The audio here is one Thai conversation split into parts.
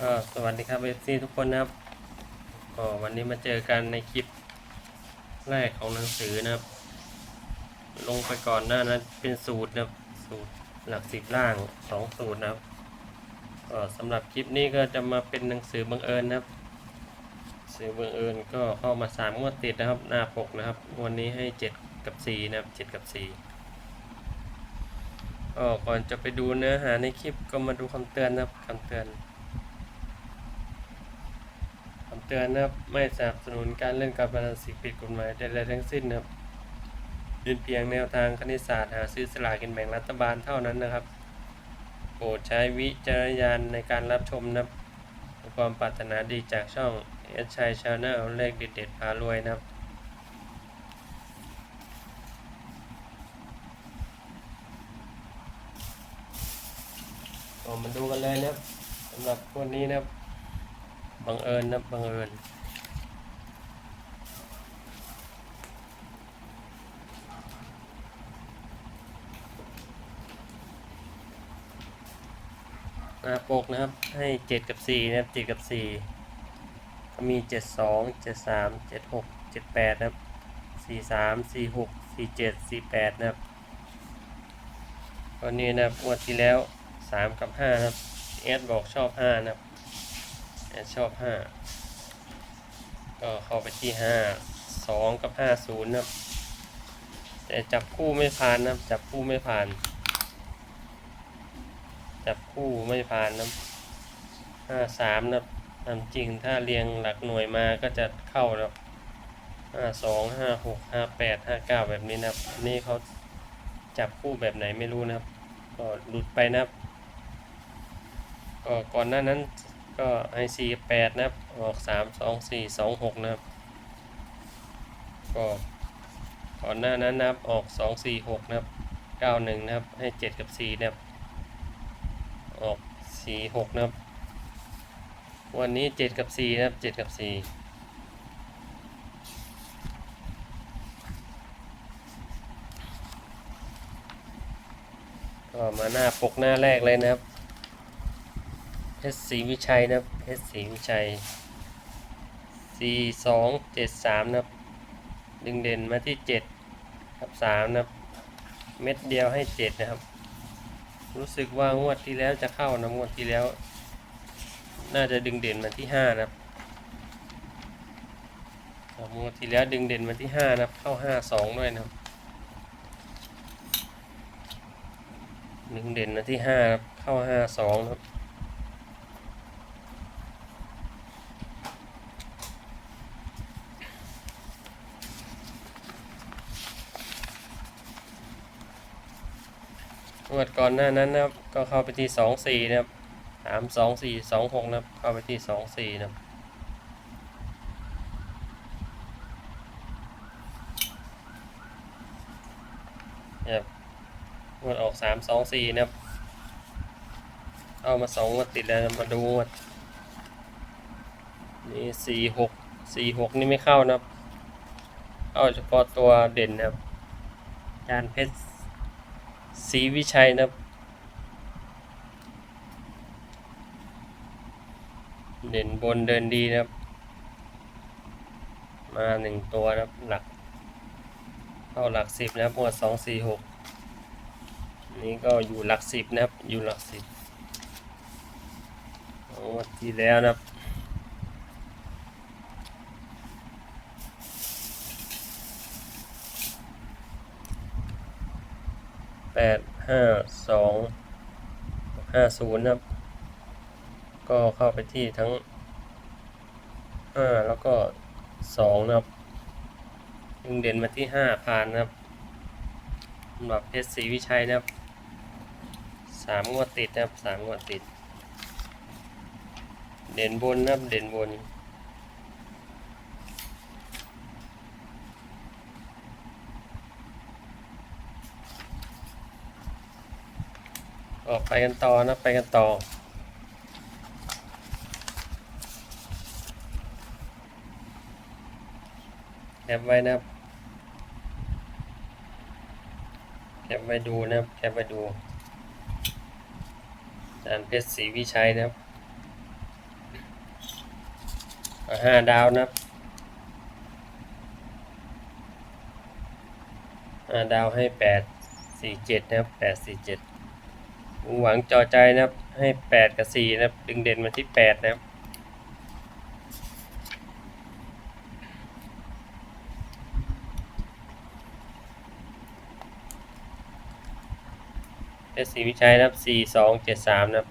ก็สวัสดีครับเอฟซีทุกคนนะครับก็วันนี้มาเจอกันในคลิปแรกของหนังสือนะครับ ลงไปก่อนหน้านั้นเป็นสูตรนะครับสูตรหลักสิบล่างสองสูตรนะครับก็สำหรับคลิปนี้ก็จะมาเป็นหนังสือบังเอิญนะครับสือบังเอิญก็เข้ามาสามงวดติดนะครับ หน้าปกนะครับวันนี้ให้เจ็ดกับสี่นะครับเจ็ดกับสี่ก็ก่อนจะไปดูเนื้อหาในคลิปก็มาดูคำเตือนนะครับคำเตือน คำ เตือนนะครับไม่สนับสนุนการเล่นการพนันสิ่งผิดกฎหมายใดๆทั้งสิ้นนะครับเป็นเพียงแนวทางคณิตศาสตร์หาซื้อสลากกินแบ่งรัฐบาลเท่านั้นนะครับโปรดใช้วิจารณญาณในการรับชมนะครับความปรารถนาดีจากช่องเอชชัยชาแนลเลขเด็ดๆพารวยนะครับก็มาดูกันเลยนะครับสำหรับวันนี้นะครับ บังเอิญนะบังเอิญน้าปกนะครับให้เจ็ดกับสี่นะครับเจ็ดกับสี่ก็มีเจ็ดสองเจ็ดสามเจ็ดหกเจ็ดแปดนะครับสี่สามสี่หกสี่เจ็ดสี่แปดนะครับก็นี้นะครับงวดที่แล้วสามกับห้านะครับเอสบอกชอบห้านะครับ แอดชอบห้าก็เข้าไปที่ห้าสองกับห้าศูนย์นะแต่จับคู่ไม่ผ่านนะจับคู่ไม่ผ่าน จับคู่ไม่ผ่านนะห้าสามนะครับตามจริงถ้าเรียงหลักหน่วยมาก็จะเข้านะห้าสองห้าหกห้าแปดห้าเก้าแบบนี้นะครับอันนี่เขาจับคู่แบบไหนไม่รู้นะครับ ก็หลุดไปนะครับก็ก่อนหน้านั้น ก็ไอซีแปดนะครับ ออกสามสองสี่สองหกนะครับ ก็ก่อนหน้านั้นนะครับ ออกสองสี่หกนะครับเก้าหนึ่งนะครับ ให้เจ็ดกับสี่นะครับ ออกสี่หกนะครับ วันนี้เจ็ดกับสี่นะครับเจ็ดกับสี่ก็มาหน้าปกหน้าแรกเลยนะครับ เพชรศรีวิชัยนะเพชรศรีวิชัยสี่สองเจ็ดสามนะดึงเด่นมาที่เจ็ดกับสามนะ เม็ดเดียวให้เจ็ดนะครับ รู้สึกว่างวดที่แล้วจะเข้านะงวดที่แล้ว น่าจะดึงเด่นมาที่ห้านะครับงวดที่แล้วดึงเด่นมาที่ห้านะครับ เข้าห้าสองด้วยนะครับดึงเด่นมาที่ห้าครับ เข้าห้าสองครับ งวดก่อนหน้านั้นนะครับ ก็เข้าไปที่สองสี่นะครับสามสองสี่สองหกนะครับ เข้าไปที่สองสี่นะครับนะครับงวดออกสามสองสี่นะครับ เอามาสองงวดติดแล้วมาดูงวดนี่สี่หกสี่หกนี่ไม่เข้านะครับเข้าเฉพาะตัวเด่นนะครับจานเพชร ศรีวิชัยนะครับเด่นบนเดินดีนะครับ มาหนึ่งตัวนะครับ หลัก เข้าหลักสิบนะครับหมวดสองสี่หกนี่ก็อยู่หลักสิบนะครับ อยู่หลักสิบงวดที่แล้วนะครับ แปด ห้าสองห้าศูนย์นะครับ ก็เข้าไปที่ทั้งห้าแล้วก็สองนะครับดึงเด่นมาที่ห้าผ่านนะครับสำหรับเพชรศรีวิชัยนะครับสามงวดติดนะครับสามงวดติด เด่นบนนะครับเด่นบน ออกไปกันต่อนะ ไปกันต่อ แคปไว้นะครับ แคปไว้ดูนะครับ แคปไว้ดูอาจารเพชรศรีวิชัยนะครับห้าดาวนะครับห้าดาวให้แปดสี่เจ็ดนะครับแปดสี่เจ็ด หวังจอใจนะครับ ให้แปดกับสี่นะครับ ดึงเด่นมาที่แปดนะครับเอสสีวิชัยนะครับสี่สองเจ็ดสามนะครับ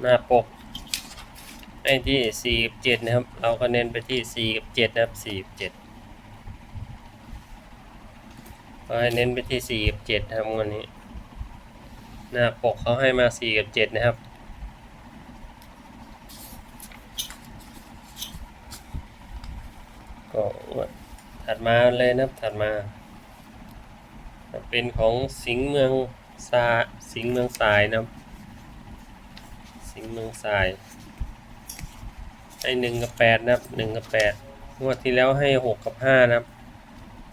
หน้าปกไอ้ที่สี่กับเจ็ดนะครับ เราก็เน้นไปที่สี่กับเจ็ดนะครับสี่กับเจ็ดก็ให้เน้นไปที่สี่กับเจ็ดนะครับวั นนี้หน้าปกเขาให้มาสี่กับเจ็ดนะครับ ก็ถัดมาเลยนะครับถัดมา เป็นของสิงห์เมืองซาสิงห์เมืองสายนะครับ สิงห์เมืองสายให้หนึ่งกับแปดนะครับหนึ่งกับแปดงวดที่แล้วให้หกกับห้านะครับ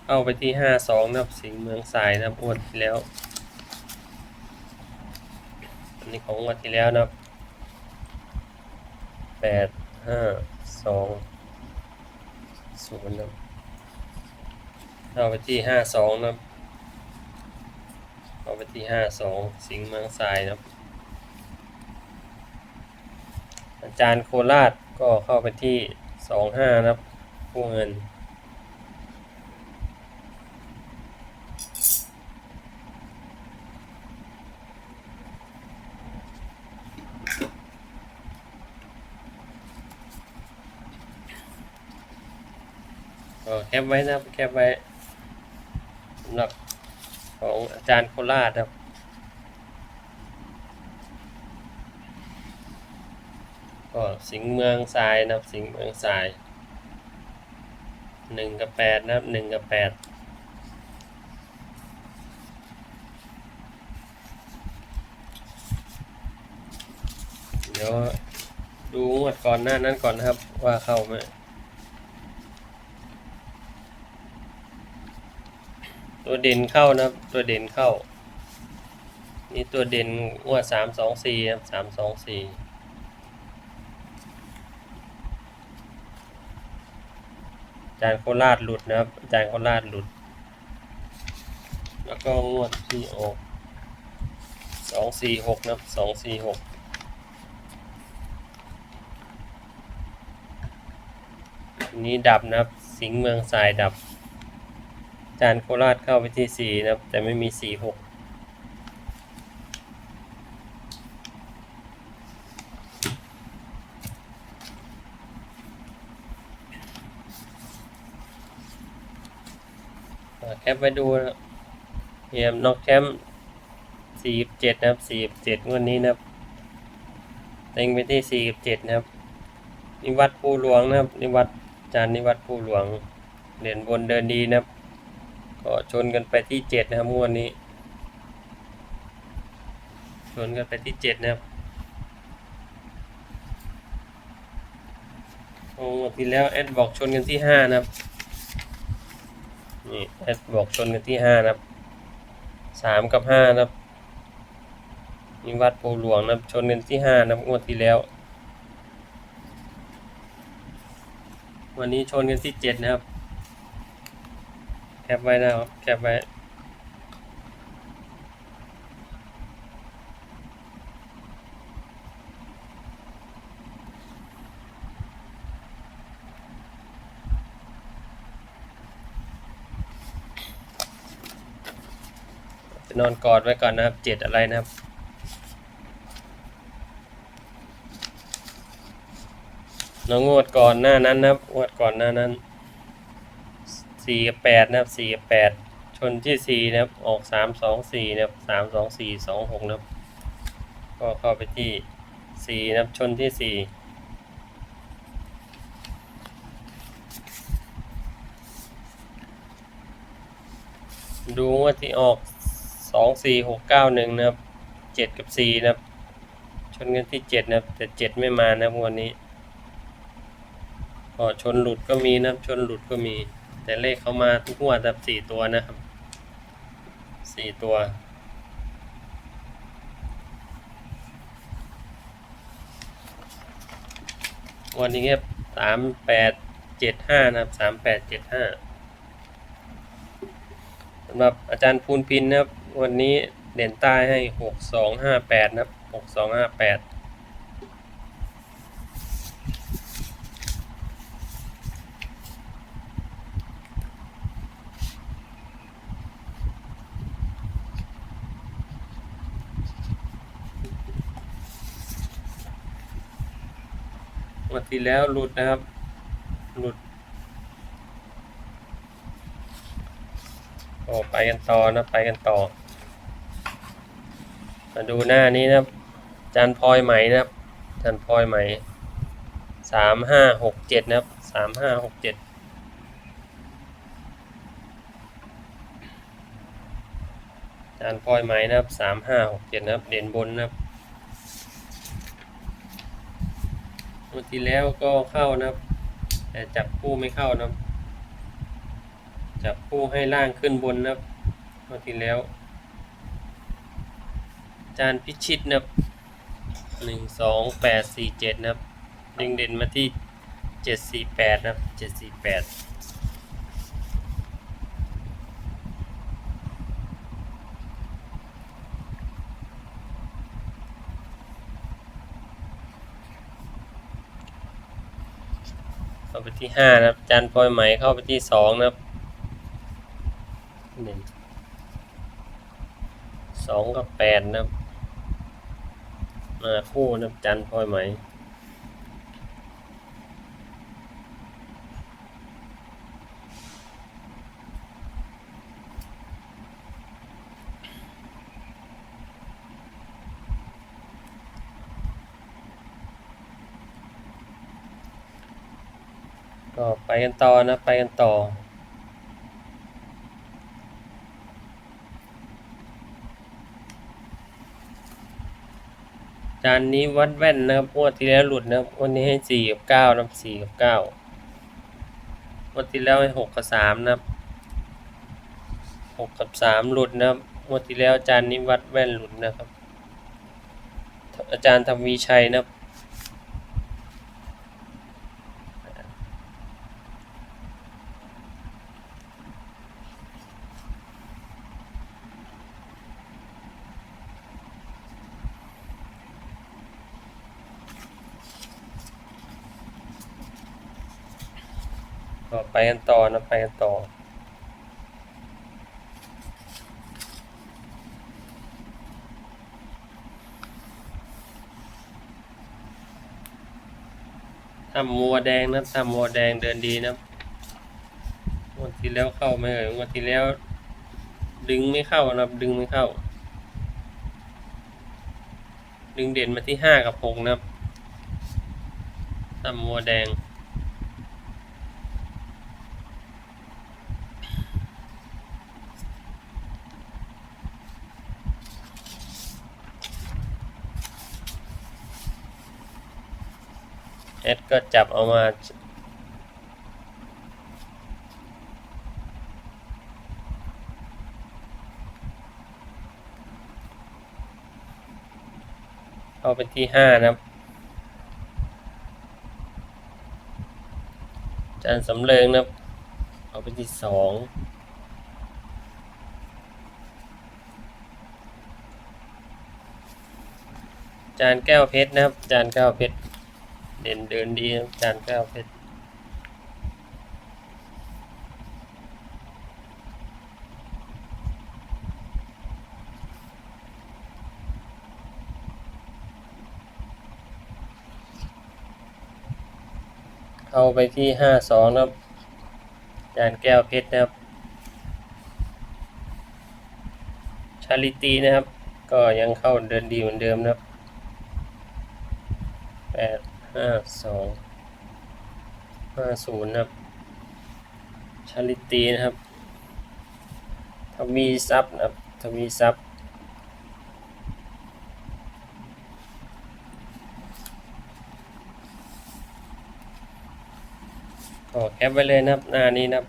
เข้าไปที่ห้าสองนะครับ สิงห์เมืองสายนะครับงวดที่แล้ว นนี้ของงวดที่แล้วนะแปดห้าสองศูนย์นะครับเข้าไปที่ห้าสองนะครับเข้าไปที่ห้าสองสิงห์เมืองทรายนะอาจารย์โคราชก็เข้าไปที่สองห้านะครับผู้เงิน แคปไว้นะครับแคปไว้สำหรับของอาจารย์โคราชครับก็สิงเมืองทรายนะครับสิงเมืองทรายหนึ่งกับแปดนะครับหนึ่งกับแปดเดี๋ยวดูงวดก่อนหน้านั้นก่อนนะครับว่าเข้าไหม ตัวเด่นเข้านะครับ ตัวเด่นเข้า นี่ตัวเด่นงวดสามสองสี่ครับสามสองสี่จารย์โคราชหลุดนะครับจารย์โคราชหลุด แล้วก็งวดที่ออกสองสี่หกนะครับสองสี่หกนี้ดับนะครับ สิงเมืองสายดับ จานโคราชเข้าไปที่สี่นะครับแต่ไม่มีสี่หกแคปไว้ดูนะเฮียมน็อกแชมป์สี่เจ็ดนะครับสี่เจ็ดวันนี้นะครับเต็งไปที่สี่เจ็ดนะครับ นิวัดภูหลวงนะครับ นิวัดจานนิวัดภูหลวงเหรียญบนเดินดีนะครับ ก็ชนกันไปที่เจ็ดนะครับงวดนี้ ชนกันไปที่เจ็ดนะครับโอ้งวดที่แล้วแอดบอกชนกันที่ห้านะครับนี่แอดบอกชนกันที่ห้านะครับสามกับห้านะครับนี่วัดปูหลวงนะครับชนกันที่ห้านะครับงวดที่แล้ว วันนี้ชนกันที่เจ็ดนะครับ ปไว้นะครับแคปไว้จะนอนกอดไว้ก่อนนะครับ เจ็ดอะไรนะครับ น้องงวดก่อนหน้านั้นนะครับงวดก่อนหน้านั้น สี่กับแปดนะครับสี่กับแปดชนที่สี่นะครับออกสามสองสี่นะครับสามสองสี่สองหกนะครับก็เข้าไปที่สี่นะครับชนที่สี่ดูว่าที่ออกสองสี่หกเก้าหนึ่งนะครับเจ็ดกับสี่นะครับชนกันที่เจ็ดนะครับแต่เจ็ดไม่มานะครับวันนี้ก็ชนหลุดก็มีนะครับชนหลุดก็มี แต่เลขเขามาทุกงวดแบบสี่ตัวนะครับสี่ตัวงวันนี้ครับสามแปดเจ็ดห้านะครับสามแปดเจ็ดห้าสำหรับอาจารย์ภูนพินนะครับ วันนี้เด่นใต้ให้หกสองห้าแปดนะครับหกสองห้าแปด ที่แล้วหลุดนะครับ หลุดโอ้ไปกันต่อนะไปกันต่อ มาดูหน้านี้นะครับ จานพลอยไหมนะครับจานพลอยไหมสามห้าหกเจ็ดนะครับสามห้าหกเจ็ดจานพลอยไหมนะครับสามห้าหกเจ็ดนะครับ เด่นบนนะครับ งวดที่แล้วก็เข้านะครับ แต่จับคู่ไม่เข้านะครับ จับคู่ให้ล่างขึ้นบนนะครับงวดที่แล้ว จานพิชิตนะครับหนึ่งสองแปดสี่เจ็ดนะครับดึงเด่นมาที่เจ็ดสี่แปดนะครับเจ็ดสี่แปดาไปที่ห้านะครับจานพลอยไหมเข้าไปที่สองนะครับหนึ่งสองกับแปดนะครับมาคู่นะครับจันพลอยไหม ก็ไปกันต่อนะ ไปกันต่อ จานนี้วัดแว่นนะครับงวดที่แล้วหลุดนะครับวันนี้ให้สี่กับเก้านะสี่กับเก้างวดที่แล้วให้หกกับสามนะครับหกกับสามหลุดนะครับงวดที่แล้วอาจารย์นี้วัดแว่นหลุดนะครับ อาจารย์ทำวีชัยนะครับ ก็ไปกันต่อนะไปกันต่อ ทำมัวแดงนะทำมัวแดงเดินดีนะวันที่แล้วเข้าไม่เอ่ยวันที่แล้ว ดึงไม่เข้านะดึงไม่เข้า ดึงเด่นมาที่ห้ากับหกนะทำมัวแดง สก็จับเอามาเอาเป็นที่ห้านะครับจานสำเริงนะครับ เอาเป็นที่สองจานแก้วเพชรนะครับ จานแก้วเพชร เด่นเดินดีจานแก้วเพชรเข้าไปที่ห้าสองนะครับจานแก้วเพชรนะครับ ชาลิตีนะครับ ก็ยังเข้าเดินดีเหมือนเดิมนะครับแปด ห้าสองห้าศูนย์นะครับ ชาลิตีนะครับ ทวีซับนะครับ ทวีซับก็แคปไว้เลยนะครับ หน้านี้นะครับ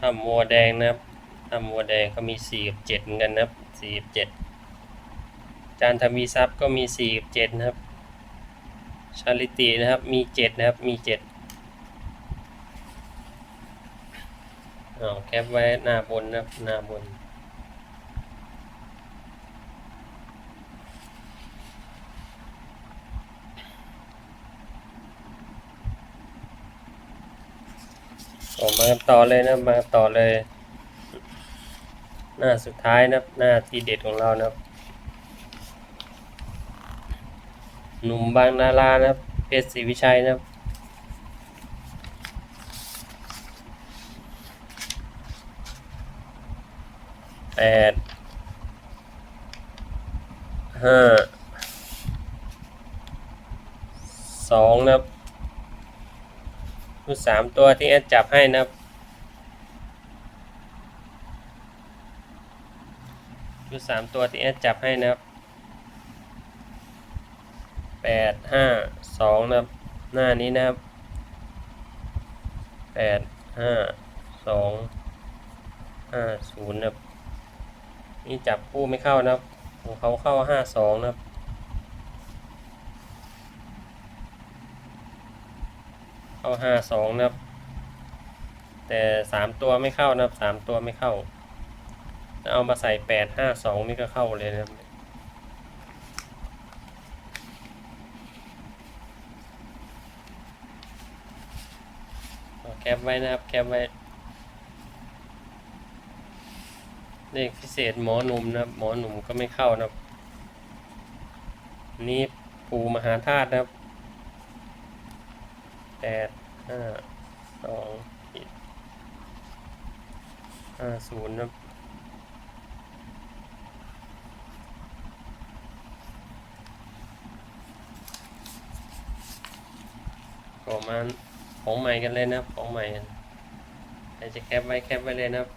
ทำมัวแดงนะครับทำมัวแดงก็มีสี่กับเจ็ดเหมือนกันนะครับสี่กับเจ็ดจานทวีซับก็มีสี่กับเจ็ดนะครับ ชาลิตินะครับ มีเจ็ดนะครับ มีเจ็ดเอาแคปไว้หน้าบนนะครับ หน้าบน ออกมาต่อเลยนะ มาต่อเลย หน้าสุดท้ายนะหน้าที่เด็ดของเรานะครับ หนุ่มบางนารานะครับ เพชรศรีวิชัยนะครับ แปด ห้า สองนะครับสามตัวที่แอดจับให้นะครับชุดสามตัวที่แอดจับให้นะครับ แปดห้าสองนะครับ หน้านี้นะครับแปดห้าสองห้าศูนย์นะครับนี่จับคู่ไม่เข้านะครับของเขาเข้าห้าสองนะครับเข้าห้าสองนะครับ แต่สามตัวไม่เข้านะครับสามตัวไม่เข้าเอามาใส่แปดห้าสองนี่ก็เข้าเลยนะครับ ปไว้นะครับ แคปไว้ เลขพิเศษหมอหนุ่มนะครับ หมอหนุ่มก็ไม่เข้านะครับ นี่ปูมหาธาตุนะครับแปดห้าสองห้าศูนย์นะครับประมาณ ของใหม่กันเลยนะครับของใหม่กันใครจะแคปไว้แคปไว้เลยนะครับ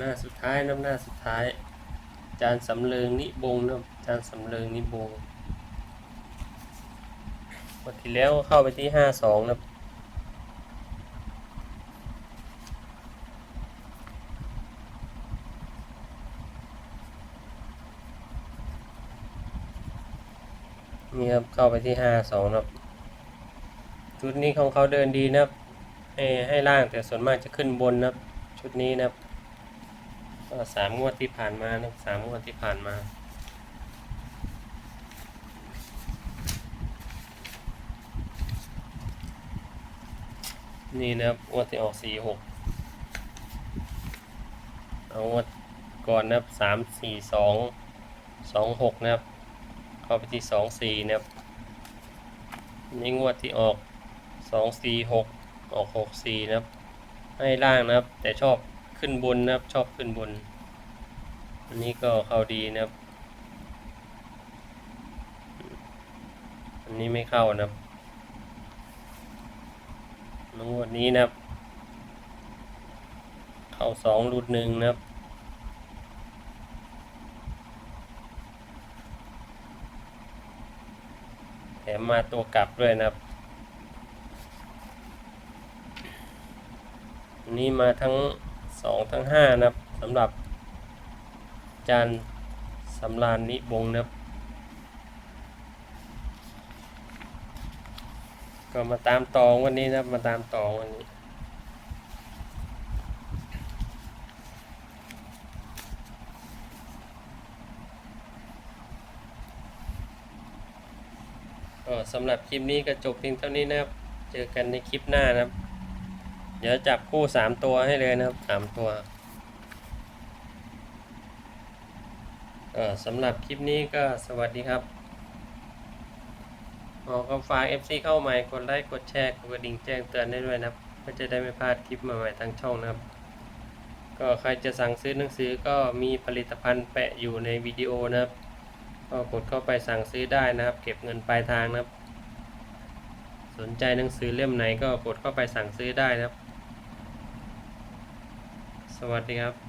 หน้าสุดท้ายน้ำหน้าสุดท้าย จานสำเริงนิบงนะจานสำเริงนิบง วันที่แล้วเข้าไปที่ห้าสองนะครับนี่ครับเข้าไปที่ห้าสองนะครับชุดนี้ของเขาเดินดีนะครับให้ให้ล่างแต่ส่วนมากจะขึ้นบนนะครับ ชุดนี้นะครับสามงวดที่ผ่านมานะสามงวดที่ผ่านมา นี่นะครับงวดที่ออกสี่หกเอางวดก่อนนะครับสามสี่สองสองหกนะครับ เข้าไปที่สองสี่นะครับนี่งวดที่ออกสองสี่หกออกหกสี่นะครับ ให้ล่างนะครับ แต่ชอบขึ้นบนนะครับ ชอบขึ้นบน อันนี้ก็เข้าดีนะครับ อันนี้ไม่เข้านะครับ งวดนี้นะครับ เข้าสองรูดหนึ่งนะครับ แถมมาตัวกลับด้วยนะครับนนี้มาทั้งสองทั้งห้านะครับสำหรับจานสำรานนิบงนะครับ ก็มาตามตองวันนี้นะครับมาตามตองวันนี้ก็สำหรับคลิปนี้ก็จบเพียงเท่านี้นะครับ เจอกันในคลิปหน้านะครับ เดี๋ยวจับคู่สามตัวให้เลยนะครับสามตัวก็สำหรับคลิปนี้ก็สวัสดีครับ ขอก็ฝาก FC เข้าใหม่กดไลค์กดแชร์กดกระดิ่งแจ้งเตือนได้ด้วยนะครับเพื่อจะได้ไม่พลาดคลิปใหม่ๆทางช่องนะครับ ก็ใครจะสั่งซื้อหนังสือก็มีผลิตภัณฑ์แปะอยู่ในวิดีโอนะครับก็กดเข้าไปสั่งซื้อได้นะครับ เก็บเงินปลายทางนะครับ สนใจหนังสือเล่มไหนก็กดเข้าไปสั่งซื้อได้นะครับ สวัสดีครับ